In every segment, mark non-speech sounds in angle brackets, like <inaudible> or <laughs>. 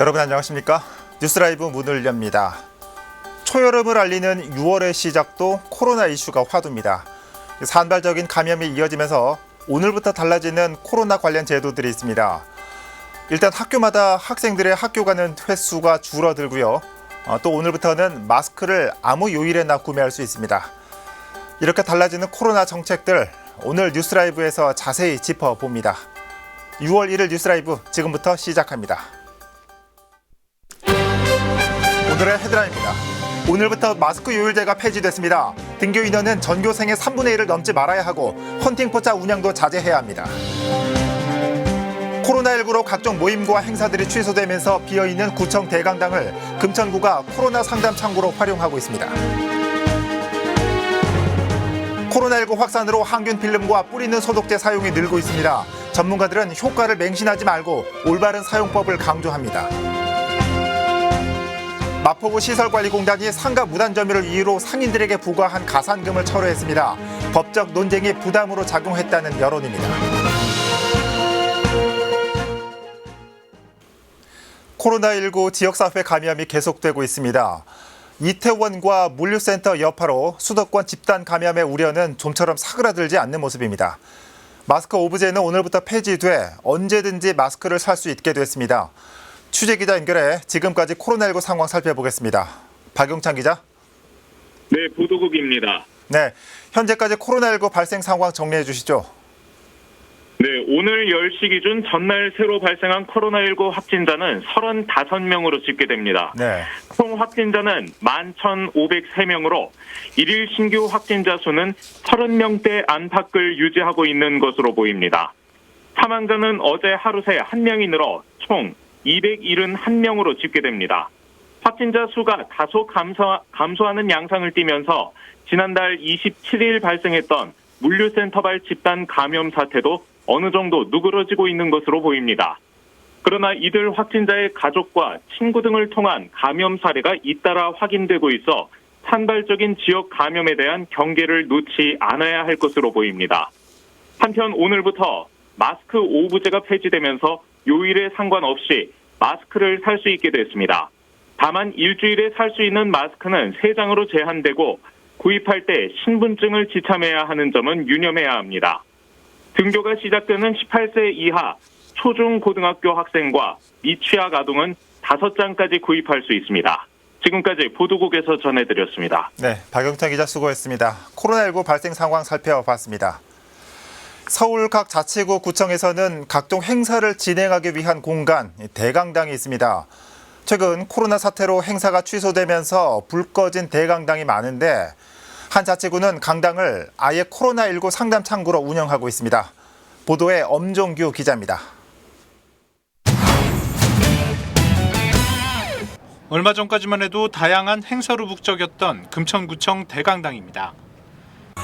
여러분 안녕하십니까? 뉴스라이브 문을 엽니다. 초여름을 알리는 6월의 시작도 코로나 이슈가 화두입니다. 산발적인 감염이 이어지면서 오늘부터 달라지는 코로나 관련 제도들이 있습니다. 일단 학교마다 학생들의 학교 가는 횟수가 줄어들고요. 어, 또 오늘부터는 마스크를 아무 요일에나 구매할 수 있습니다. 이렇게 달라지는 코로나 정책들 오늘 뉴스라이브에서 자세히 짚어봅니다. 6월 1일 뉴스라이브 지금부터 시작합니다. 오늘의 헤드라인입니다. 오늘부터 마스크 요일제가 폐지됐습니다. 등교 인원은 전교생의 3분의 1을 넘지 말아야 하고 헌팅포차 운영도 자제해야 합니다. 코로나19로 각종 모임과 행사들이 취소되면서 비어있는 구청 대강당을 금천구가 코로나 상담 창구로 활용하고 있습니다. 코로나19 확산으로 항균 필름과 뿌리는 소독제 사용이 늘고 있습니다. 전문가들은 효과를 맹신하지 말고 올바른 사용법을 강조합니다. 마포구 시설관리공단이 상가 무단 점유를 이유로 상인들에게 부과한 가산금을 철회했습니다. 법적 논쟁이 부담으로 작용했다는 여론입니다. 코로나19 지역사회 감염이 계속되고 있습니다. 이태원과 물류센터 여파로 수도권 집단 감염의 우려는 좀처럼 사그라들지 않는 모습입니다. 마스크 오브제는 오늘부터 폐지돼 언제든지 마스크를 살 수 있게 됐습니다. 취재 기자 연결해 지금까지 코로나19 상황 살펴보겠습니다. 박용찬 기자. 네, 보도국입니다. 네, 현재까지 코로나19 발생 상황 정리해 주시죠. 네, 오늘 10시 기준 전날 새로 발생한 코로나19 확진자는 35명으로 집계됩니다. 네, 총 확진자는 11,503명으로 일일 신규 확진자 수는 30명대 안팎을 유지하고 있는 것으로 보입니다. 사망자는 어제 하루 새 1명이 늘어 총 271명으로 집계됩니다. 확진자 수가 다소 감소, 감소하는 양상을 띠면서 지난달 27일 발생했던 물류센터발 집단 감염 사태도 어느 정도 누그러지고 있는 것으로 보입니다. 그러나 이들 확진자의 가족과 친구 등을 통한 감염 사례가 잇따라 확인되고 있어 산발적인 지역 감염에 대한 경계를 놓지 않아야 할 것으로 보입니다. 한편 오늘부터 마스크 오브제가 폐지되면서 요일에 상관없이 마스크를 살 수 있게 됐습니다. 다만 일주일에 살 수 있는 마스크는 3장으로 제한되고 구입할 때 신분증을 지참해야 하는 점은 유념해야 합니다. 등교가 시작되는 18세 이하 초중 고등학교 학생과 미취학 아동은 5장까지 구입할 수 있습니다. 지금까지 보도국에서 전해드렸습니다. 네, 박용찬 기자 수고했습니다. 코로나19 발생 상황 살펴봤습니다. 서울 각 자치구 구청에서는 각종 행사를 진행하기 위한 공간 대강당이 있습니다. 최근 코로나 사태로 행사가 취소되면서 불 꺼진 대강당이 많은데 한 자치구는 강당을 아예 코로나19 상담 창구로 운영하고 있습니다. 보도에 엄종규 기자입니다. 얼마 전까지만 해도 다양한 행사로 북적였던 금천구청 대강당입니다.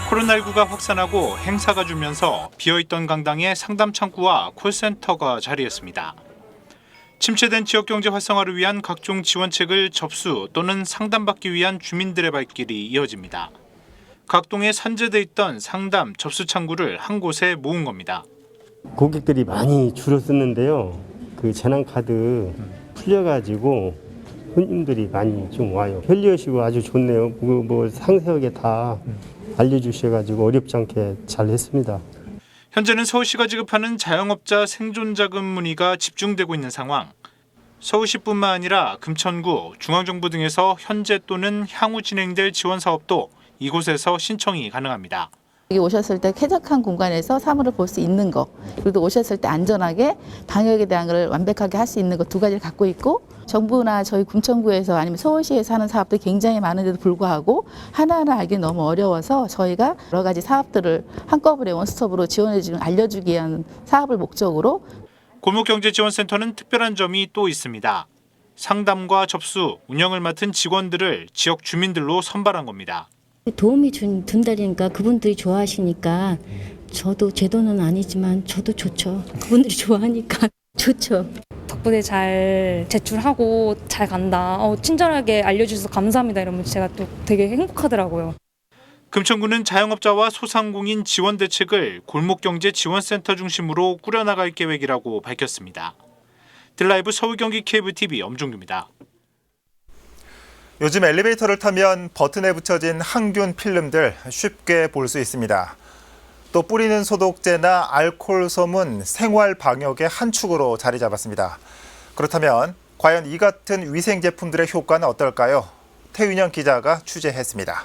코로나19가 확산하고 행사가 줄면서 비어있던 강당에 상담 창구와 콜센터가 자리했습니다. 침체된 지역 경제 활성화를 위한 각종 지원책을 접수 또는 상담받기 위한 주민들의 발길이 이어집니다. 각 동에 산재돼 있던 상담 접수 창구를 한 곳에 모은 겁니다. 고객들이 많이 줄었었는데요. 그 재난 카드 풀려가지고 손님들이 많이 좀 와요. 편리하시고 아주 좋네요. 뭐, 뭐 상세하게 다 알려주셔가지고 어렵지 않게 잘 했습니다. 현재는 서울시가 지급하는 자영업자 생존자금 문의가 집중되고 있는 상황. 서울시뿐만 아니라 금천구, 중앙정부 등에서 현재 또는 향후 진행될 지원 사업도 이곳에서 신청이 가능합니다. 여기 오셨을 때 쾌적한 공간에서 사물을 볼 수 있는 거 그리고 또 오셨을 때 안전하게 방역에 대한 걸 완벽하게 할 수 있는 것두 가지를 갖고 있고 정부나 저희 금천구에서 아니면 서울시에서 하는 사업도 굉장히 많은데도 불구하고 하나하나 알기 너무 어려워서 저희가 여러 가지 사업들을 한꺼번에 원스톱으로 지원해 주는 알려주기 위한 사업을 목적으로 골목경제지원센터는 특별한 점이 또 있습니다. 상담과 접수, 운영을 맡은 직원들을 지역 주민들로 선발한 겁니다. 도움이 준, 든다니까 그분들이 좋아하시니까 저도 제 돈은 아니지만 저도 좋죠. 그분들이 좋아하니까 <laughs> 좋죠. 덕분에 잘 제출하고 잘 간다. 어, 친절하게 알려주셔서 감사합니다. 이러면 제가 또 되게 행복하더라고요. 금천구는 자영업자와 소상공인 지원 대책을 골목경제 지원센터 중심으로 꾸려나갈 계획이라고 밝혔습니다. 딜라이브 서울 경기 케이블 TV 엄종규입니다. 요즘 엘리베이터를 타면 버튼에 붙여진 항균 필름들 쉽게 볼 수 있습니다. 또 뿌리는 소독제나 알코올 솜은 생활 방역의 한 축으로 자리 잡았습니다. 그렇다면 과연 이 같은 위생 제품들의 효과는 어떨까요? 태윤영 기자가 취재했습니다.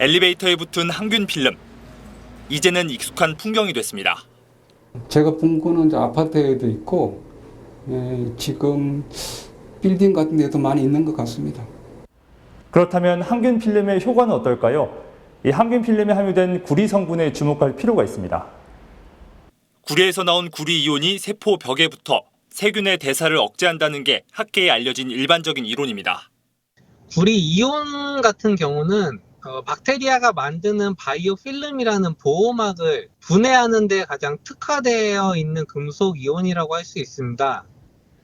엘리베이터에 붙은 항균 필름. 이제는 익숙한 풍경이 됐습니다. 제가 본 거는 이제 아파트에도 있고 예, 지금 빌딩 같은 데도 많이 있는 것 같습니다. 그렇다면 항균 필름의 효과는 어떨까요? 이 항균 필름에 함유된 구리 성분에 주목할 필요가 있습니다. 구리에서 나온 구리 이온이 세포 벽에 붙어 세균의 대사를 억제한다는 게 학계에 알려진 일반적인 이론입니다. 구리 이온 같은 경우는 어, 박테리아가 만드는 바이오 필름이라는 보호막을 분해하는 데 가장 특화되어 있는 금속 이온이라고 할 수 있습니다.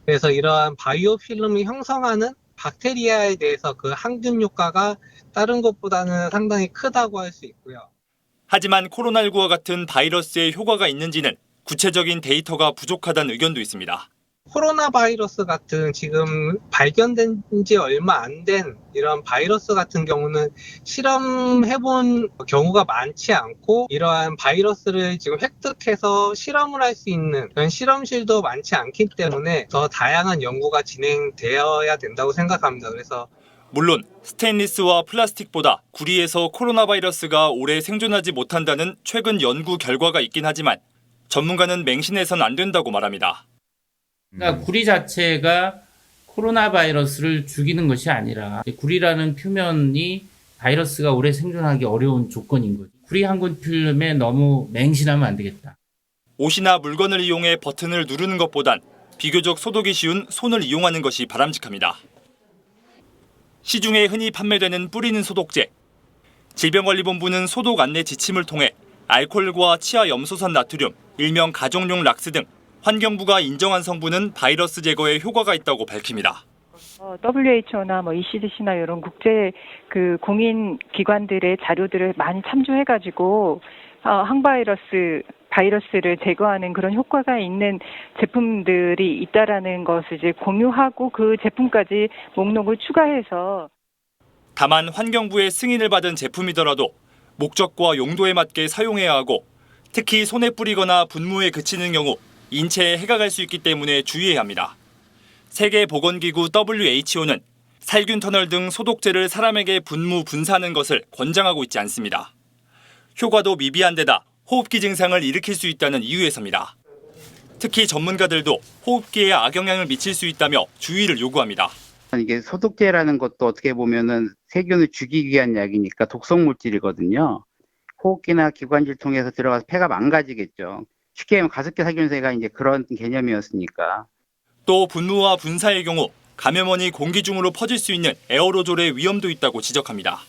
그래서 이러한 바이오 필름을 형성하는 박테리아에 대해서 그 항균 효과가 다른 것보다는 상당히 크다고 할 수 있고요. 하지만 코로나19와 같은 바이러스의 효과가 있는지는 구체적인 데이터가 부족하다는 의견도 있습니다. 코로나 바이러스 같은 지금 발견된 지 얼마 안 된 이런 바이러스 같은 경우는 실험해본 경우가 많지 않고 이러한 바이러스를 지금 획득해서 실험을 할 수 있는 그런 실험실도 많지 않기 때문에 더 다양한 연구가 진행되어야 된다고 생각합니다. 그래서 물론 스테인리스와 플라스틱보다 구리에서 코로나 바이러스가 오래 생존하지 못한다는 최근 연구 결과가 있긴 하지만 전문가는 맹신해선 안 된다고 말합니다. 그러니까 구리 자체가 코로나 바이러스를 죽이는 것이 아니라 구리라는 표면이 바이러스가 오래 생존하기 어려운 조건인 거죠. 구리 항균 필름에 너무 맹신하면 안 되겠다. 옷이나 물건을 이용해 버튼을 누르는 것보단 비교적 소독이 쉬운 손을 이용하는 것이 바람직합니다. 시중에 흔히 판매되는 뿌리는 소독제. 질병관리본부는 소독 안내 지침을 통해 알코올과 치아 염소산 나트륨, 일명 가정용 락스 등 환경부가 인정한 성분은 바이러스 제거에 효과가 있다고 밝힙니다. WHO나 뭐 ECDC나 이런 국제 그 공인 기관들의 자료들을 많이 참조해 가지고 어, 항바이러스 바이러스를 제거하는 그런 효과가 있는 제품들이 있다라는 것을 이제 공유하고 그 제품까지 목록을 추가해서 다만 환경부의 승인을 받은 제품이더라도 목적과 용도에 맞게 사용해야 하고 특히 손에 뿌리거나 분무에 그치는 경우 인체에 해가 갈 수 있기 때문에 주의해야 합니다. 세계보건기구 WHO는 살균 터널 등 소독제를 사람에게 분무 분사하는 것을 권장하고 있지 않습니다. 효과도 미비한 데다 호흡기 증상을 일으킬 수 있다는 이유에서입니다. 특히 전문가들도 호흡기에 악영향을 미칠 수 있다며 주의를 요구합니다. 이게 소독제라는 것도 어떻게 보면은 세균을 죽이기 위한 약이니까 독성 물질이거든요. 호흡기나 기관지를 통해서 들어가서 폐가 망가지겠죠. 쉽게 하면 가습기 살균제가 이제 그런 개념이었으니까. 또 분무와 분사의 경우 감염원이 공기 중으로 퍼질 수 있는 에어로졸의 위험도 있다고 지적합니다.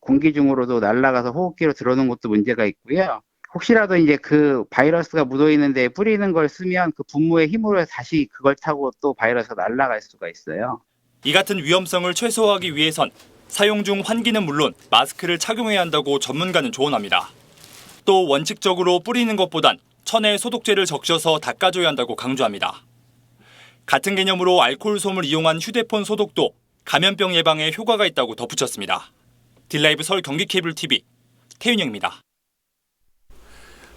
공기 중으로도 날아가서 호흡기로 들어오는 것도 문제가 있고요. 혹시라도 이제 그 바이러스가 묻어 있는데 뿌리는 걸 쓰면 그 분무의 힘으로 다시 그걸 타고 또 바이러스가 날아갈 수가 있어요. 이 같은 위험성을 최소화하기 위해선 사용 중 환기는 물론 마스크를 착용해야 한다고 전문가는 조언합니다. 또 원칙적으로 뿌리는 것보단 천에 소독제를 적셔서 닦아줘야 한다고 강조합니다. 같은 개념으로 알코올 솜을 이용한 휴대폰 소독도 감염병 예방에 효과가 있다고 덧붙였습니다. 딜라이브 서울 경기 케이블 TV 태윤영입니다.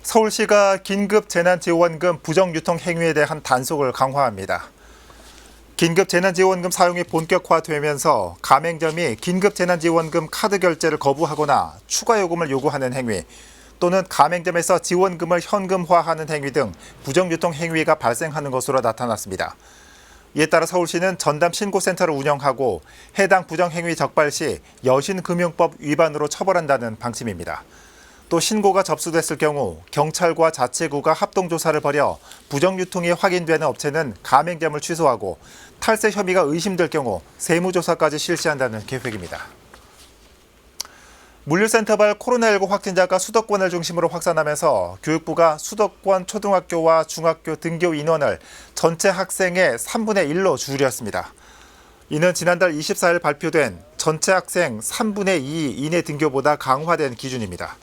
서울시가 긴급 재난지원금 부정 유통 행위에 대한 단속을 강화합니다. 긴급 재난지원금 사용이 본격화되면서 가맹점이 긴급 재난지원금 카드 결제를 거부하거나 추가 요금을 요구하는 행위 또는 가맹점에서 지원금을 현금화하는 행위 등 부정 유통 행위가 발생하는 것으로 나타났습니다. 이에 따라 서울시는 전담 신고센터를 운영하고 해당 부정 행위 적발 시 여신금융법 위반으로 처벌한다는 방침입니다. 또 신고가 접수됐을 경우 경찰과 자치구가 합동 조사를 벌여 부정 유통이 확인되는 업체는 가맹점을 취소하고 탈세 혐의가 의심될 경우 세무조사까지 실시한다는 계획입니다. 물류센터발 코로나19 확진자가 수도권을 중심으로 확산하면서 교육부가 수도권 초등학교와 중학교 등교 인원을 전체 학생의 3분의 1로 줄였습니다. 이는 지난달 24일 발표된 전체 학생 3분의 2 이내 등교보다 강화된 기준입니다.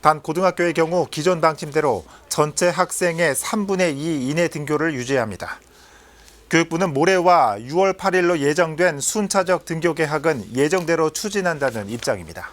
단 고등학교의 경우 기존 방침대로 전체 학생의 3분의 2 이내 등교를 유지합니다. 교육부는 모레와 6월 8일로 예정된 순차적 등교 개학은 예정대로 추진한다는 입장입니다.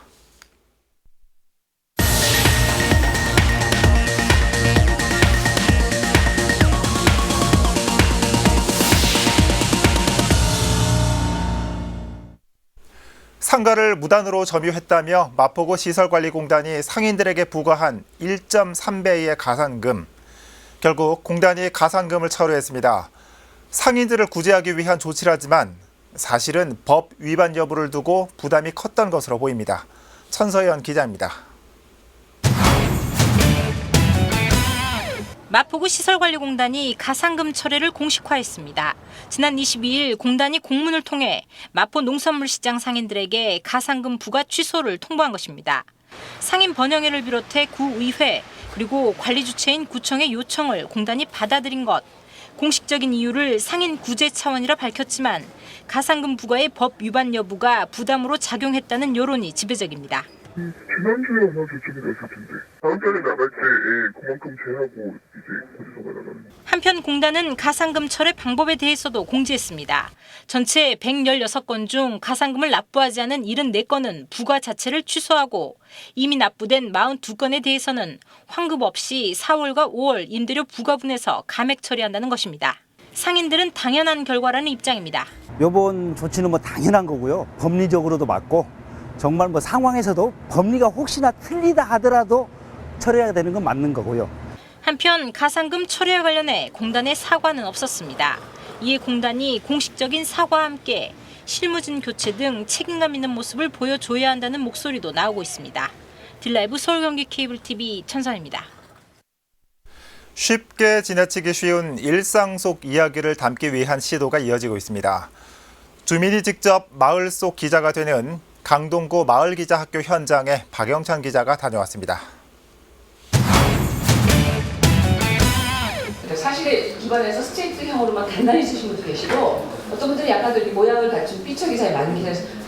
상가를 무단으로 점유했다며 마포구 시설관리공단이 상인들에게 부과한 1.3배의 가산금. 결국 공단이 가산금을 철회했습니다. 상인들을 구제하기 위한 조치라지만 사실은 법 위반 여부를 두고 부담이 컸던 것으로 보입니다. 천서연 기자입니다. 마포구 시설관리공단이 가상금 철회를 공식화했습니다. 지난 22일 공단이 공문을 통해 마포 농산물 시장 상인들에게 가상금 부과 취소를 통보한 것입니다. 상인 번영회를 비롯해 구의회 그리고 관리 주체인 구청의 요청을 공단이 받아들인 것. 공식적인 이유를 상인 구제 차원이라 밝혔지만 가상금 부과의 법 위반 여부가 부담으로 작용했다는 여론이 지배적입니다. 지난주에 아마 조치가 됐을 텐데 다음 달에 나갈 때 예, 그만큼 제하고 이제 고지서가 나가는 한편 공단은 가상금 철회 방법에 대해서도 공지했습니다. 전체 116건 중 가상금을 납부하지 않은 74건은 부과 자체를 취소하고 이미 납부된 42건에 대해서는 환급 없이 4월과 5월 임대료 부과분에서 감액 처리한다는 것입니다. 상인들은 당연한 결과라는 입장입니다. 이번 조치는 뭐 당연한 거고요. 법리적으로도 맞고 정말 뭐 상황에서도 법리가 혹시나 틀리다 하더라도 처리해야 되는 건 맞는 거고요. 한편 가상금 철회와 관련해 공단의 사과는 없었습니다. 이에 공단이 공식적인 사과와 함께 실무진 교체 등 책임감 있는 모습을 보여줘야 한다는 목소리도 나오고 있습니다. 딜라이브 서울경기 케이블 TV 천선입니다. 쉽게 지나치기 쉬운 일상 속 이야기를 담기 위한 시도가 이어지고 있습니다. 주민이 직접 마을 속 기자가 되는 강동구 마을기자학교 현장에 박영찬 기자가 다녀왔습니다. 사실에 기반에서 스트레이트형으로만 단단히 쓰신 분도 계시고 어떤 분들은 약간 더 이렇게 모양을 갖춘 삐처 기사에 많은 기사를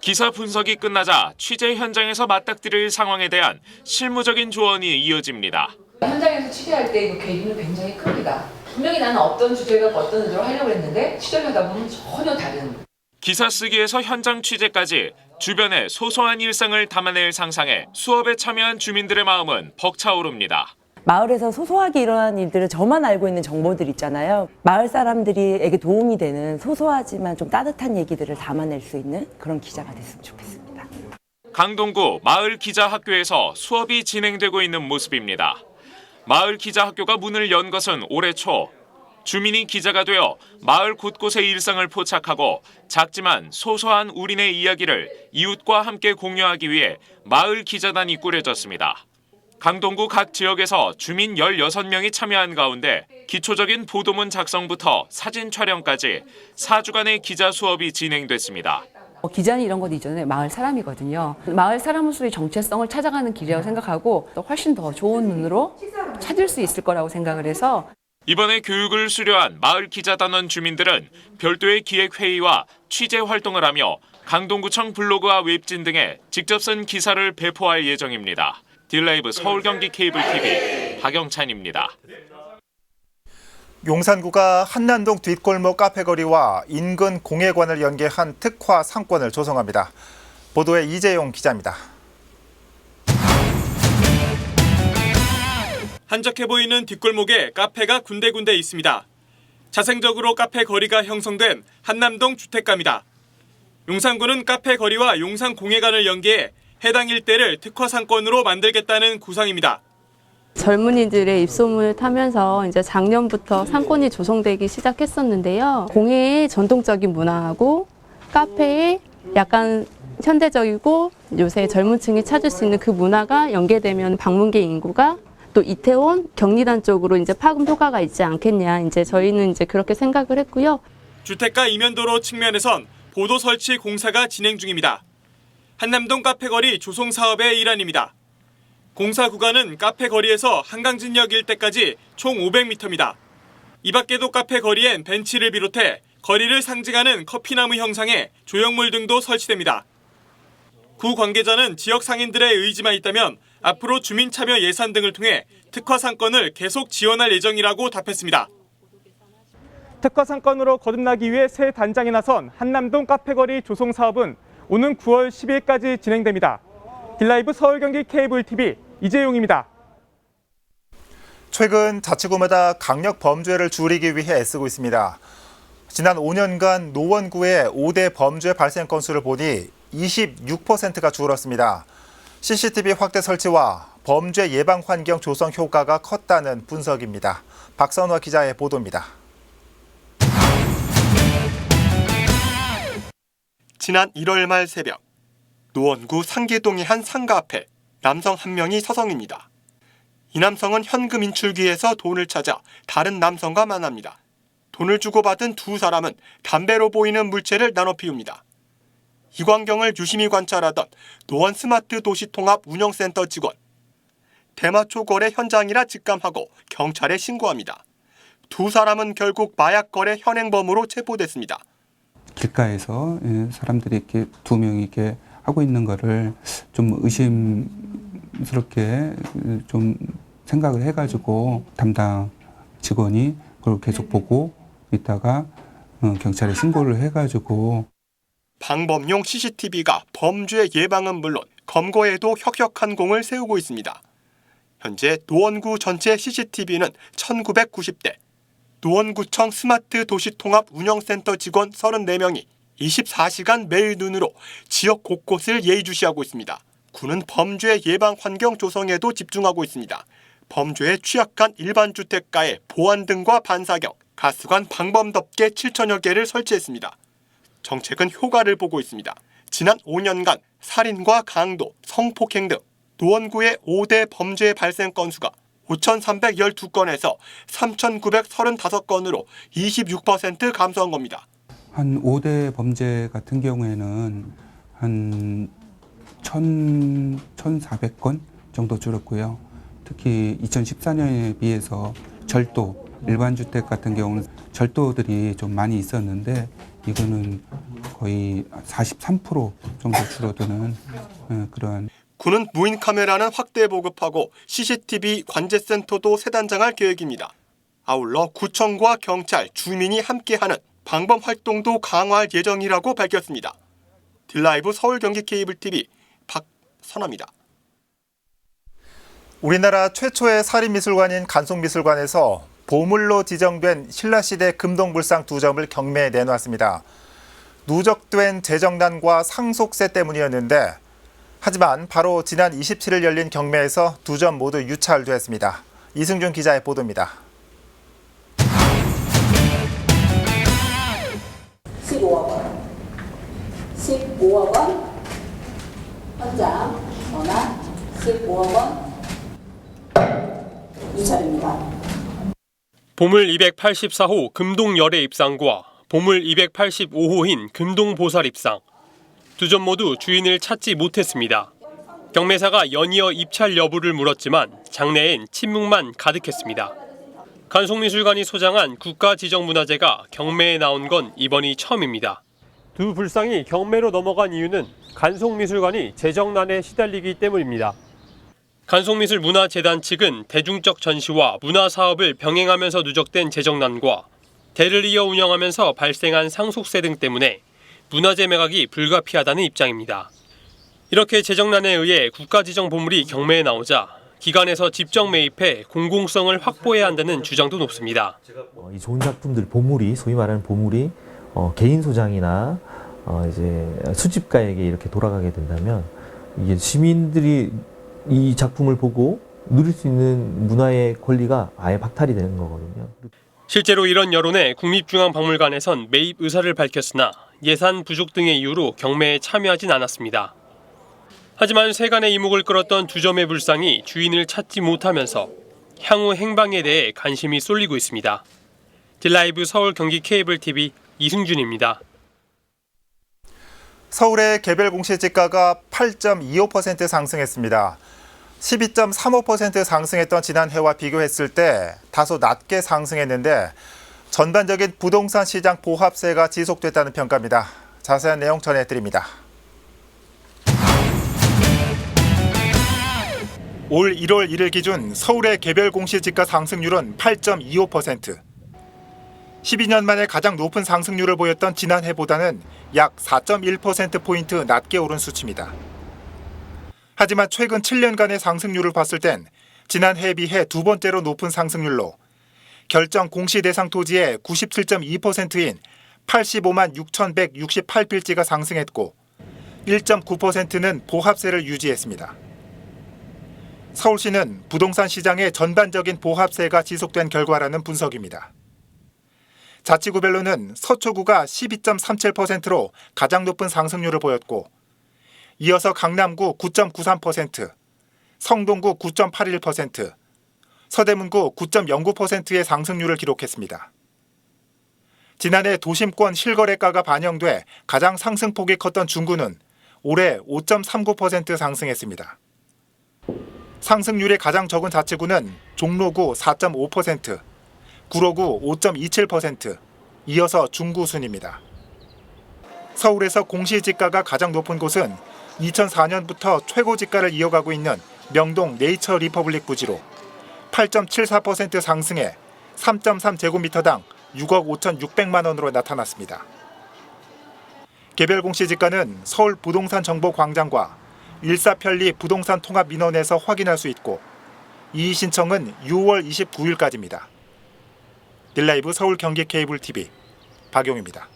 기사 분석이 끝나자 취재 현장에서 맞닥뜨릴 상황에 대한 실무적인 조언이 이어집니다. 현장에서 취재할 때그 괴리는 굉장히 큽니다. 분명히 나는 어떤 주제가 어떤 의도로 하려고 했는데 취재를 하다 보면 전혀 다른 기사 쓰기에서 현장 취재까지 주변의 소소한 일상을 담아낼 상상에 수업에 참여한 주민들의 마음은 벅차오릅니다. 마을에서 소소하게 일어나는 일들을 저만 알고 있는 정보들 있잖아요. 마을 사람들이에게 도움이 되는 소소하지만 좀 따뜻한 얘기들을 담아낼 수 있는 그런 기자가 됐으면 좋겠습니다. 강동구 마을 기자 학교에서 수업이 진행되고 있는 모습입니다. 마을 기자 학교가 문을 연 것은 올해 초. 주민이 기자가 되어 마을 곳곳의 일상을 포착하고 작지만 소소한 우리네 이야기를 이웃과 함께 공유하기 위해 마을 기자단이 꾸려졌습니다. 강동구 각 지역에서 주민 16명이 참여한 가운데 기초적인 보도문 작성부터 사진 촬영까지 4주간의 기자 수업이 진행됐습니다. 어, 기자는 이런 것 이전에 마을 사람이거든요. 마을 사람으로서의 정체성을 찾아가는 길이라고 생각하고 또 훨씬 더 좋은 눈으로 찾을 수 있을 거라고 생각을 해서 이번에 교육을 수료한 마을 기자단원 주민들은 별도의 기획회의와 취재 활동을 하며 강동구청 블로그와 웹진 등에 직접 쓴 기사를 배포할 예정입니다. 딜라이브 서울경기 케이블 TV 박영찬입니다. 용산구가 한남동 뒷골목 카페거리와 인근 공예관을 연계한 특화 상권을 조성합니다. 보도에 이재용 기자입니다. 한적해 보이는 뒷골목에 카페가 군데군데 있습니다. 자생적으로 카페 거리가 형성된 한남동 주택가입니다. 용산구는 카페 거리와 용산 공예관을 연계해 해당 일대를 특화 상권으로 만들겠다는 구상입니다. 젊은이들의 입소문을 타면서 이제 작년부터 상권이 조성되기 시작했었는데요. 공예의 전통적인 문화하고 카페의 약간 현대적이고 요새 젊은 층이 찾을 수 있는 그 문화가 연계되면 방문객 인구가 또 이태원 경리단 쪽으로 이제 파급 효과가 있지 않겠냐. 이제 저희는 이제 그렇게 생각을 했고요. 주택가 이면도로 측면에선 보도 설치 공사가 진행 중입니다. 한남동 카페거리 조성 사업의 일환입니다. 공사 구간은 카페 거리에서 한강진역 일대까지 총 500m입니다. 이 밖에도 카페 거리엔 벤치를 비롯해 거리를 상징하는 커피나무 형상의 조형물 등도 설치됩니다. 구 관계자는 지역 상인들의 의지만 있다면 앞으로 주민 참여 예산 등을 통해 특화 상권을 계속 지원할 예정이라고 답했습니다. 특화 상권으로 거듭나기 위해 새 단장에 나선 한남동 카페거리 조성 사업은 오는 9월 10일까지 진행됩니다. 딜라이브 서울 경기 케이블 TV 이재용입니다. 최근 자치구마다 강력 범죄를 줄이기 위해 애쓰고 있습니다. 지난 5년간 노원구의 5대 범죄 발생 건수를 보니 26%가 줄었습니다. CCTV 확대 설치와 범죄 예방 환경 조성 효과가 컸다는 분석입니다. 박선화 기자의 보도입니다. 지난 1월 말 새벽 노원구 상계동의 한 상가 앞에 남성 한 명이 서성입니다. 이 남성은 현금 인출기에서 돈을 찾아 다른 남성과 만납니다. 돈을 주고받은 두 사람은 담배로 보이는 물체를 나눠 피웁니다. 이 광경을 유심히 관찰하던 노원 스마트 도시통합 운영센터 직원. 대마초 거래 현장이라 직감하고 경찰에 신고합니다. 두 사람은 결국 마약 거래 현행범으로 체포됐습니다. 길가에서 예, 사람들이 이렇게 두 명이 이렇게 하고 있는 거를 좀 의심스럽게 좀 생각을 해가지고 담당 직원이 그걸 계속 보고 있다가 어, 경찰에 신고를 해가지고 방범용 CCTV가 범죄 예방은 물론 검거에도 혁혁한 공을 세우고 있습니다. 현재 노원구 전체 CCTV는 1990대, 노원구청 스마트 도시통합 운영센터 직원 34명이 24시간 매일 눈으로 지역 곳곳을 예의주시하고 있습니다. 구는 범죄 예방 환경 조성에도 집중하고 있습니다. 범죄에 취약한 일반 주택가에 보안 등과 반사격, 가스관 방범 덮개 7천여 개를 설치했습니다. 정책은 효과를 보고 있습니다. 지난 5년간 살인과 강도, 성폭행 등 노원구의 5대 범죄 발생 건수가 5,312건에서 3,935건으로 26% 감소한 겁니다. 한 5대 범죄 같은 경우에는 한 1,000, 1,400건 정도 줄었고요. 특히 2014년에 비해서 절도, 일반 주택 같은 경우는 절도들이 좀 많이 있었는데 이거는 거의 43% 정도 줄어드는 어, 그러한 구는 무인 카메라는 확대 보급하고 CCTV 관제센터도 세 단장할 계획입니다. 아울러 구청과 경찰, 주민이 함께하는 방범 활동도 강화할 예정이라고 밝혔습니다. 딜라이브 서울 경기 케이블 TV 박선아입니다. 우리나라 최초의 살인미술관인 간송미술관에서 보물로 지정된 신라시대 금동불상 두 점을 경매에 내놓았습니다. 누적된 재정난과 상속세 때문이었는데 하지만 바로 지난 27일 열린 경매에서 두 점 모두 유찰됐습니다. 이승준 기자의 보도입니다. 15억 원, 15억 원, 현장 전화 15억 원 유찰입니다. 보물 284호 금동 열애 입상과 보물 285호인 금동 보살 입상. 두 점 모두 주인을 찾지 못했습니다. 경매사가 연이어 입찰 여부를 물었지만 장내엔 침묵만 가득했습니다. 간송미술관이 소장한 국가지정문화재가 경매에 나온 건 이번이 처음입니다. 두 불상이 경매로 넘어간 이유는 간송미술관이 재정난에 시달리기 때문입니다. 간송미술 문화재단 측은 대중적 전시와 문화 사업을 병행하면서 누적된 재정난과 대를 이어 운영하면서 발생한 상속세 등 때문에 문화재 매각이 불가피하다는 입장입니다. 이렇게 재정난에 의해 국가지정 보물이 경매에 나오자 기관에서 집정 매입해 공공성을 확보해야 한다는 주장도 높습니다. 어, 이 좋은 작품들 보물이 소위 말하는 보물이 어, 개인 소장이나 어, 이제 수집가에게 이렇게 돌아가게 된다면 이게 시민들이 이 작품을 보고 누릴 수 있는 문화의 권리가 아예 박탈이 되는 거거든요. 실제로 이런 여론에 국립중앙박물관에선 매입 의사를 밝혔으나 예산 부족 등의 이유로 경매에 참여하진 않았습니다. 하지만 세간의 이목을 끌었던 두 점의 불상이 주인을 찾지 못하면서 향후 행방에 대해 관심이 쏠리고 있습니다. 딜라이브 서울 경기 케이블 TV 이승준입니다. 서울의 개별 공시지가가 8.25% 상승했습니다. 12.35% 상승했던 지난해와 비교했을 때 다소 낮게 상승했는데 전반적인 부동산 시장 보합세가 지속됐다는 평가입니다. 자세한 내용 전해드립니다. 올 1월 1일 기준 서울의 개별 공시지가 상승률은 8.25%. 12년 만에 가장 높은 상승률을 보였던 지난해보다는 약 4.1%포인트 낮게 오른 수치입니다. 하지만 최근 7년간의 상승률을 봤을 땐 지난해에 비해 두 번째로 높은 상승률로 결정 공시 대상 토지의 97.2%인 85만 6,168필지가 상승했고 1.9%는 보합세를 유지했습니다. 서울시는 부동산 시장의 전반적인 보합세가 지속된 결과라는 분석입니다. 자치구별로는 서초구가 12.37%로 가장 높은 상승률을 보였고 이어서 강남구 9.93%, 성동구 9.81%, 서대문구 9.09%의 상승률을 기록했습니다. 지난해 도심권 실거래가가 반영돼 가장 상승폭이 컸던 중구는 올해 5.39% 상승했습니다. 상승률이 가장 적은 자치구는 종로구 4.5%, 구로구 5.27%, 이어서 중구 순입니다. 서울에서 공시지가가 가장 높은 곳은 2004년부터 최고 지가를 이어가고 있는 명동 네이처 리퍼블릭 부지로 8.74% 상승해 3.3제곱미터당 6억 5,600만 원으로 나타났습니다. 개별 공시지가는 서울 부동산 정보 광장과 일사편리 부동산 통합 민원에서 확인할 수 있고 이의 신청은 6월 29일까지입니다. 딜라이브 서울 경기 케이블 TV 박용입니다.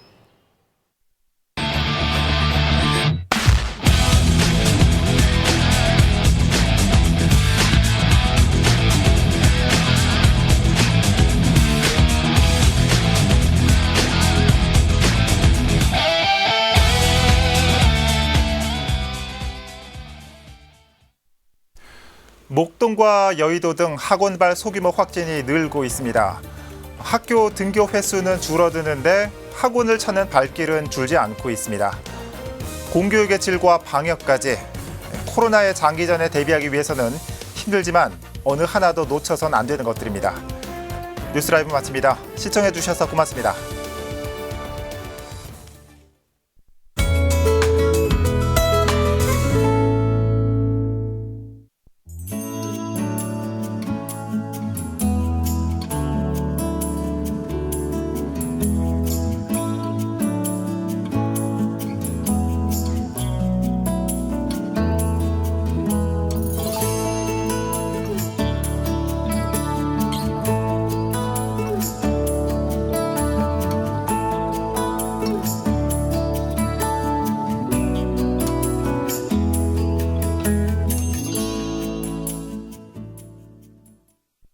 목동과 여의도 등 학원발 소규모 확진이 늘고 있습니다. 학교 등교 횟수는 줄어드는데 학원을 찾는 발길은 줄지 않고 있습니다. 공교육의 질과 방역까지 코로나의 장기전에 대비하기 위해서는 힘들지만 어느 하나도 놓쳐선 안 되는 것들입니다. 뉴스라이브 마칩니다. 시청해 주셔서 고맙습니다.